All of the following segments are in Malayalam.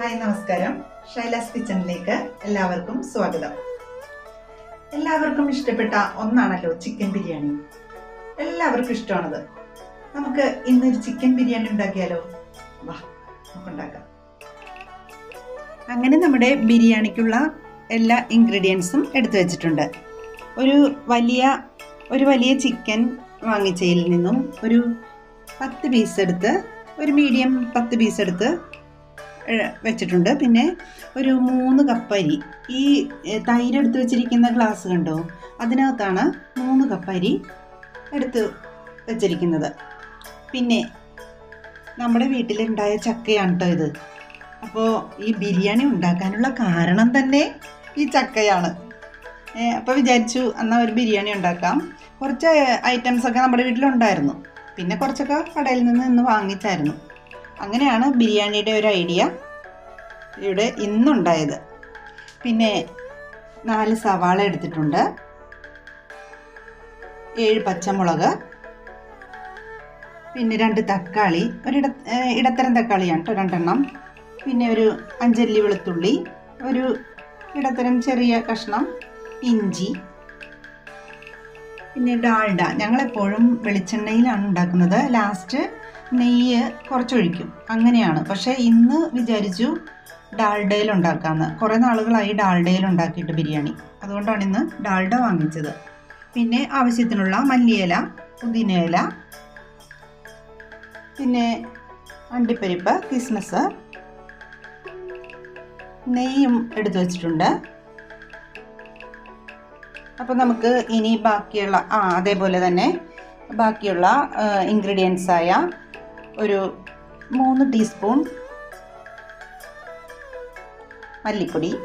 ഹായ് നമസ്കാരം. ഷൈലാസ് കിച്ചണിലേക്ക് എല്ലാവർക്കും സ്വാഗതം. എല്ലാവർക്കും ഇഷ്ടപ്പെട്ട ഒന്നാണല്ലോ ചിക്കൻ ബിരിയാണി. എല്ലാവർക്കും ഇഷ്ടമാണത്. നമുക്ക് ഇന്നൊരു ചിക്കൻ ബിരിയാണി ഉണ്ടാക്കിയാലോ? വാ നമുക്ക് ഉണ്ടാക്കാം. അങ്ങനെ നമ്മുടെ ബിരിയാണിക്കുള്ള എല്ലാ ഇൻഗ്രീഡിയൻസും എടുത്തു വച്ചിട്ടുണ്ട്. ഒരു വലിയ ഒരു വലിയ ചിക്കൻ വാങ്ങിച്ചതിൽ നിന്നും ഒരു പത്ത് പീസ് എടുത്ത് ഒരു മീഡിയം പത്ത് പീസ് എടുത്ത് വെച്ചിട്ടുണ്ട്. പിന്നെ ഒരു മൂന്ന് കപ്പ് അരി. ഈ തൈര് എടുത്ത് വെച്ചിരിക്കുന്ന ഗ്ലാസ് കണ്ടോ? അതിനകത്താണ് മൂന്ന് കപ്പ് അരി എടുത്ത് വെച്ചിരിക്കുന്നത്. പിന്നെ നമ്മുടെ വീട്ടിലുണ്ടായ ചക്കയാണ് കേട്ടോ ഇത്. അപ്പോൾ ഈ ബിരിയാണി ഉണ്ടാക്കാനുള്ള കാരണം തന്നെ ഈ ചക്കയാണ്. അപ്പോൾ വിചാരിച്ചു എന്നാൽ ഒരു ബിരിയാണി ഉണ്ടാക്കാം. കുറച്ച് ഐറ്റംസൊക്കെ നമ്മുടെ വീട്ടിലുണ്ടായിരുന്നു. പിന്നെ കുറച്ചൊക്കെ കടയിൽ നിന്ന് ഇന്ന് വാങ്ങിച്ചായിരുന്നു. അങ്ങനെയാണ് ബിരിയാണിയുടെ ഒരു ഐഡിയ ഇവിടെ ഇന്നുണ്ടായത്. പിന്നെ നാല് സവാള എടുത്തിട്ടുണ്ട്. ഏഴ് പച്ചമുളക്. പിന്നെ രണ്ട് തക്കാളി. ഒരു ഇട ഇടത്തരം തക്കാളിയാണ് കേട്ടോ രണ്ടെണ്ണം. പിന്നെ ഒരു അഞ്ചല്ലി വെളുത്തുള്ളി. ഒരു ഇടത്തരം ചെറിയ കഷ്ണം ഇഞ്ചി. പിന്നെ ഡാൾഡ ഞങ്ങളെപ്പോഴും വെളിച്ചെണ്ണയിലാണ് ഉണ്ടാക്കുന്നത്. ലാസ്റ്റ് നെയ്യ് കുറച്ചൊഴിക്കും. അങ്ങനെയാണ്. പക്ഷേ ഇന്ന് വിചാരിച്ചു ഡാൽഡയിൽ ഉണ്ടാക്കാമെന്ന് കുറേ നാളുകളായി ഡാൽഡയിൽ ഉണ്ടാക്കിയിട്ട് ബിരിയാണി. അതുകൊണ്ടാണ് ഇന്ന് ഡാൽഡ വാങ്ങിച്ചത്. പിന്നെ ആവശ്യത്തിനുള്ള മല്ലിയില പുതിനയില പിന്നെ അണ്ടിപ്പരിപ്പ് കിസ്മസ് നെയ്യും എടുത്തു വച്ചിട്ടുണ്ട്. അപ്പോൾ നമുക്ക് ഇനി ബാക്കിയുള്ള ആ അതേപോലെ തന്നെ ബാക്കിയുള്ള ഇൻഗ്രീഡിയൻസായ ഒരു മൂന്ന് ടീസ്പൂൺ മല്ലിപ്പൊടി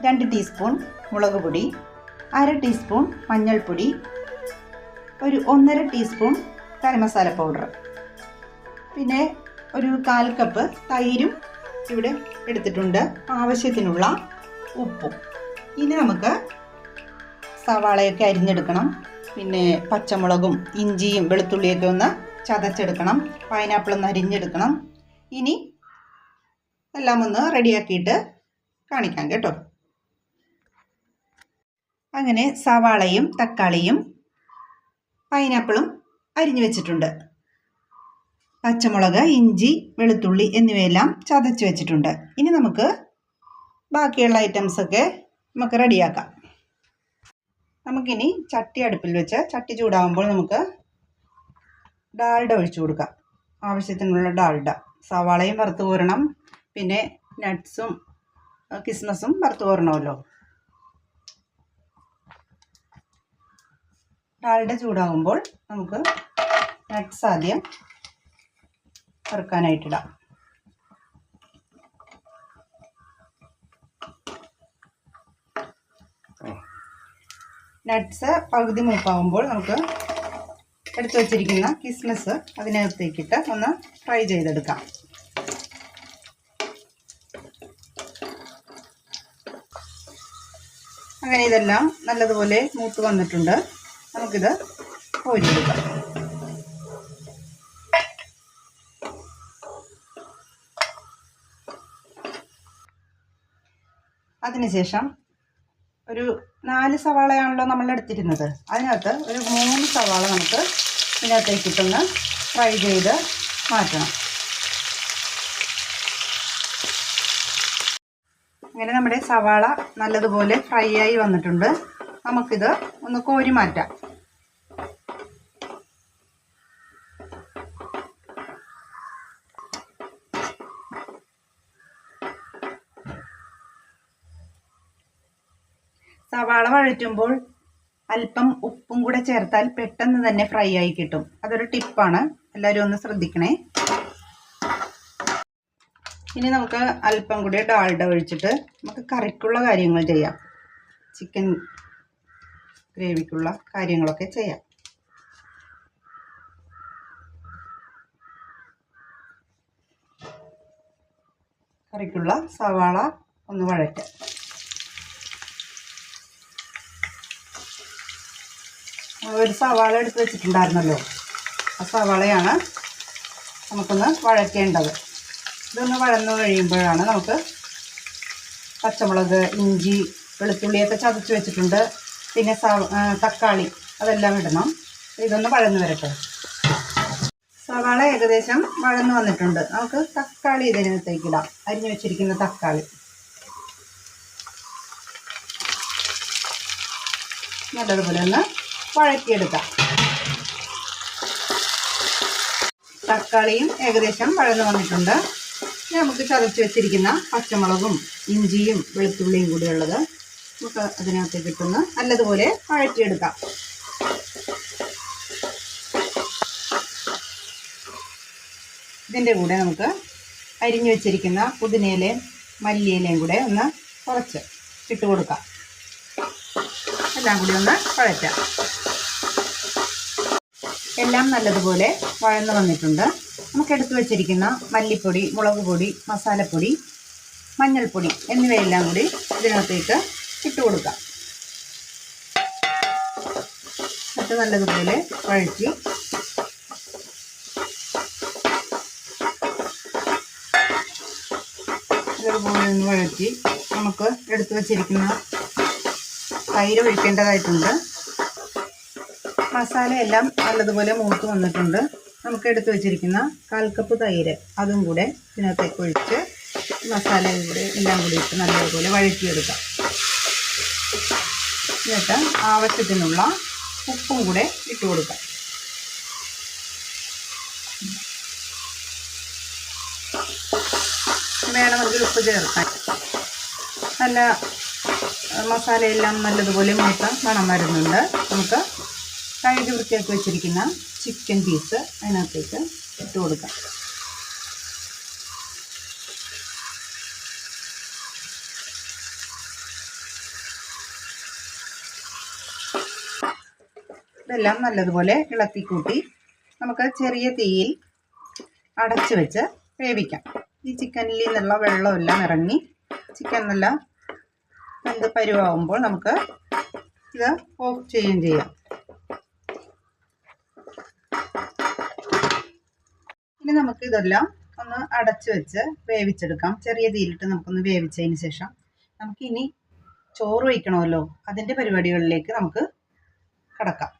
രണ്ട് ടീസ്പൂൺ മുളക് പൊടി അര ടീസ്പൂൺ മഞ്ഞൾപ്പൊടി ഒരു ഒന്നര ടീസ്പൂൺ കരമസാല മസാല പൗഡർ. പിന്നെ ഒരു കാൽ കപ്പ് തൈരും ഇവിടെ എടുത്തിട്ടുണ്ട്. ആവശ്യത്തിനുള്ള ഉപ്പും. ഇനി നമുക്ക് സവാളയൊക്കെ അരിഞ്ഞെടുക്കണം. പിന്നെ പച്ചമുളകും ഇഞ്ചിയും വെളുത്തുള്ളിയൊക്കെ ഒന്ന് ചതച്ചെടുക്കണം. പൈനാപ്പിൾ ഒന്ന് അരിഞ്ഞെടുക്കണം. ഇനി എല്ലാം ഒന്ന് റെഡിയാക്കിയിട്ട് കാണിക്കാം കേട്ടോ. അങ്ങനെ സവാളയും തക്കാളിയും പൈനാപ്പിളും അരിഞ്ഞു വെച്ചിട്ടുണ്ട്. പച്ചമുളക് ഇഞ്ചി വെളുത്തുള്ളി എന്നിവയെല്ലാം ചതച്ച് വെച്ചിട്ടുണ്ട്. ഇനി നമുക്ക് ബാക്കിയുള്ള ഐറ്റംസൊക്കെ നമുക്ക് റെഡിയാക്കാം നമുക്കിനി ചട്ടി അടുപ്പിൽ വെച്ച് ചട്ടി ചൂടാകുമ്പോൾ നമുക്ക് ഡാൽഡ ഒഴിച്ചു കൊടുക്കാം. ആവശ്യത്തിനുള്ള ഡാൽഡ. സവാളയും വറുത്ത് കോരണം. പിന്നെ നട്ട്സും കിസ്മസും വറുത്ത് കോരണമല്ലോ. ഡാൽഡ ചൂടാകുമ്പോൾ നമുക്ക് നട്ട്സ് ആദ്യം വറുക്കാനായിട്ടിടാം നട്ട്സ് പകുതി മൂപ്പാകുമ്പോൾ നമുക്ക് എടുത്തു വച്ചിരിക്കുന്ന കിസ്മസ് അതിനകത്തേക്കിട്ട് ഒന്ന് ഫ്രൈ ചെയ്തെടുക്കാം. അങ്ങനെ ഇതെല്ലാം നല്ലതുപോലെ മൂത്ത് വന്നിട്ടുണ്ട്. നമുക്കിത് കോരിയെടുക്കാം. അതിനുശേഷം ഒരു നാല് സവാളയാണല്ലോ നമ്മൾ എടുത്തിരുന്നത്. അതിനകത്ത് ഒരു മൂന്ന് സവാള നമുക്ക് ഇതിനകത്തേക്ക് ഇട്ടൊന്ന് ഫ്രൈ ചെയ്ത് മാറ്റണം. അങ്ങനെ നമ്മുടെ സവാള നല്ലതുപോലെ ഫ്രൈ ആയി വന്നിട്ടുണ്ട്. നമുക്കിത് ഒന്ന് കോരി മാറ്റാം. സവാള വഴറ്റുമ്പോൾ അല്പം ഉപ്പും കൂടെ ചേർത്താൽ പെട്ടെന്ന് തന്നെ ഫ്രൈ ആയി കിട്ടും. അതൊരു ടിപ്പാണ് എല്ലാവരും ഒന്ന് ശ്രദ്ധിക്കണേ. ഇനി നമുക്ക് അല്പം കൂടി ഡാൾഡ ഒഴിച്ചിട്ട് നമുക്ക് കറിക്കുള്ള കാര്യങ്ങൾ ചെയ്യാം. ചിക്കൻ ഗ്രേവിക്കുള്ള കാര്യങ്ങളൊക്കെ ചെയ്യാം. കറിക്കുള്ള സവാള ഒന്ന് വഴറ്റാം. ഒരു സവാള എടുത്ത് വെച്ചിട്ടുണ്ടായിരുന്നല്ലോ. ആ സവാളയാണ് നമുക്കൊന്ന് വഴറ്റേണ്ടത്. ഇതൊന്ന് വഴന്ന് കഴിയുമ്പോഴാണ് നമുക്ക് പച്ചമുളക് ഇഞ്ചി വെളുത്തുള്ളിയൊക്കെ ചതച്ച് വെച്ചിട്ടുണ്ട്. പിന്നെ തക്കാളി അതെല്ലാം ഇടണം. ഇതൊന്ന് വഴന്ന് വരട്ടെ. സവാള ഏകദേശം വഴന്ന് വന്നിട്ടുണ്ട്. നമുക്ക് തക്കാളി ഇതിനകത്തേക്ക് ഇടാം. അരിഞ്ഞു വെച്ചിരിക്കുന്ന തക്കാളി. നല്ലതുപോലെ ഒന്ന് വഴറ്റിയെടുക്കാം. തക്കാളിയും ഏകദേശം വഴന്നു വന്നിട്ടുണ്ട്. നമുക്ക് ചതച്ച് വെച്ചിരിക്കുന്ന പച്ചമുളകും ഇഞ്ചിയും വെളുത്തുള്ളിയും കൂടി ഉള്ളത് നമുക്ക് അതിനകത്ത് കിട്ടുന്ന നല്ലതുപോലെ വഴറ്റിയെടുക്കാം. ഇതിന്റെ കൂടെ നമുക്ക് അരിഞ്ഞു വെച്ചിരിക്കുന്ന പുതിനയിലയും മല്ലിയിലയും കൂടെ ഒന്ന് കുറച്ച് ഇട്ട് കൊടുക്കാം. എല്ലാം കൂടി ഒന്ന് വഴറ്റാം എല്ലാം നല്ലതുപോലെ വഴന്നു വന്നിട്ടുണ്ട്. നമുക്ക് എടുത്തു വച്ചിരിക്കുന്ന മല്ലിപ്പൊടി മുളക് പൊടി മസാലപ്പൊടി മഞ്ഞൾപ്പൊടി എന്നിവയെല്ലാം കൂടി ഇതിനകത്തേക്ക് ഇട്ട് കൊടുക്കാം. എന്നിട്ട് നല്ലതുപോലെ വഴറ്റി നല്ലതുപോലെ ഒന്ന് വഴറ്റി നമുക്ക് എടുത്തു വച്ചിരിക്കുന്ന തൈര് ഒഴിക്കേണ്ടതായിട്ടുണ്ട്. മസാല എല്ലാം നല്ലതുപോലെ മൂത്ത് വന്നിട്ടുണ്ട്. നമുക്ക് എടുത്തു വെച്ചിരിക്കുന്ന കാൽക്കപ്പ് കപ്പ് തൈര് അതും കൂടെ ഇതിനകത്തേക്ക് ഒഴിച്ച് മസാലയും കൂടെ എല്ലാം കൂടി ഇട്ട് നല്ലതുപോലെ വഴറ്റിയെടുക്കാം. എന്നിട്ട് ആവശ്യത്തിനുള്ള ഉപ്പും കൂടെ ഇട്ട് കൊടുക്കാം. വേണമെങ്കിൽ ഉപ്പ് ചേർക്കാൻ നല്ല മസാലയെല്ലാം നല്ലതുപോലെ മൂത്ത മണം വരുന്നുണ്ട് നമുക്ക് കഴുകി വൃത്തിയാക്കി വെച്ചിരിക്കുന്ന ചിക്കൻ പീസ് അതിനകത്തേക്ക് ഇട്ട് കൊടുക്കാം. ഇതെല്ലാം നല്ലതുപോലെ ഇളക്കി കൂട്ടി നമുക്ക് ചെറിയ തീയിൽ അടച്ചു വെച്ച് വേവിക്കാം. ഈ ചിക്കനിൽ നിന്നുള്ള വെള്ളമെല്ലാം ഇറങ്ങി ചിക്കൻ നല്ല വെന്ത് പരുവാകുമ്പോൾ നമുക്ക് ഇത് ഓഫ് ചെയ്യുകയും ചെയ്യാം. ഇനി നമുക്ക് ഇതെല്ലാം ഒന്ന് അടച്ച് വെച്ച് വേവിച്ചെടുക്കാം. ചെറിയ തീയിലിട്ട് നമുക്കൊന്ന് വേവിച്ചതിന് ശേഷം നമുക്കിനി ചോറ് വയ്ക്കണമല്ലോ. അതിന്റെ പരിപാടികളിലേക്ക് നമുക്ക് കടക്കാം.